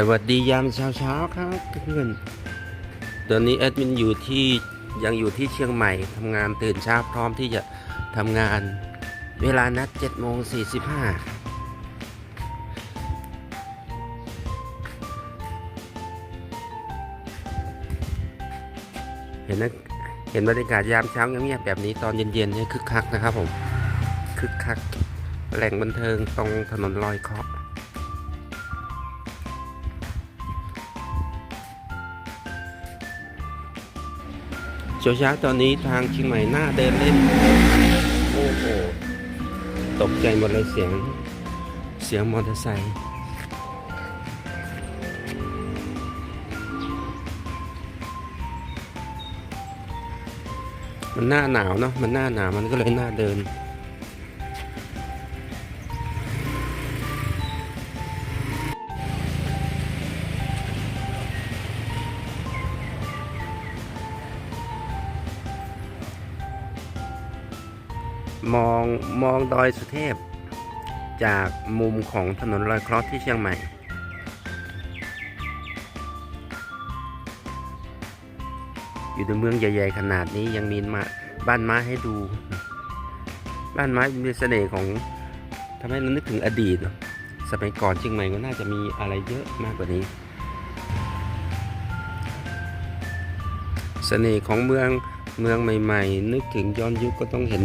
สวัสดียามเช้าเช้าครับเพื่อนตอนนี้แอดมินอยู่ที่ยังอยู่ที่เชียงใหม่ทำงานตื่นเช้าพร้อมที่จะทำงานเวลานัด7โมง45 เห็นนะเห็นบรรยากาศยามเช้าเงียบๆแบบนี้ตอนเย็นๆเนี่ยคึกคักนะครับผมคึกคักแหล่งบันเทิงตรงถนนลอยเคราะ เช้าเช้าตอนนี้ทางเชียงใหม่หน้าเดินเล่น โอ้โห ตกใจหมดเลยเสียง เสียงมอเตอร์ไซค์มันหน้าหนาวเนาะ มันหน้าหนาวมันก็เลยหน้าเดิน มองมองดอยสุเทพ จากมุมของถนนลอยเคราะห์ที่เชียงใหม่ อยู่ในเมืองใหญ่ๆขนาดนี้ยังมีมาบ้านไม้ให้ดู บ้านไม้มีเสน่ห์ของทำให้เรานึกถึงอดีต สมัยก่อนเชียงใหม่ก็น่าจะมีอะไรเยอะมากกว่านี้ เสน่ห์ของเมืองเมืองใหม่ ๆ นึกถึงย้อนยุคก็ต้องเห็น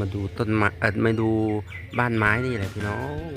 มาดูต้นไม้เออมาดูบ้านไม้นี่แหละพี่น้อง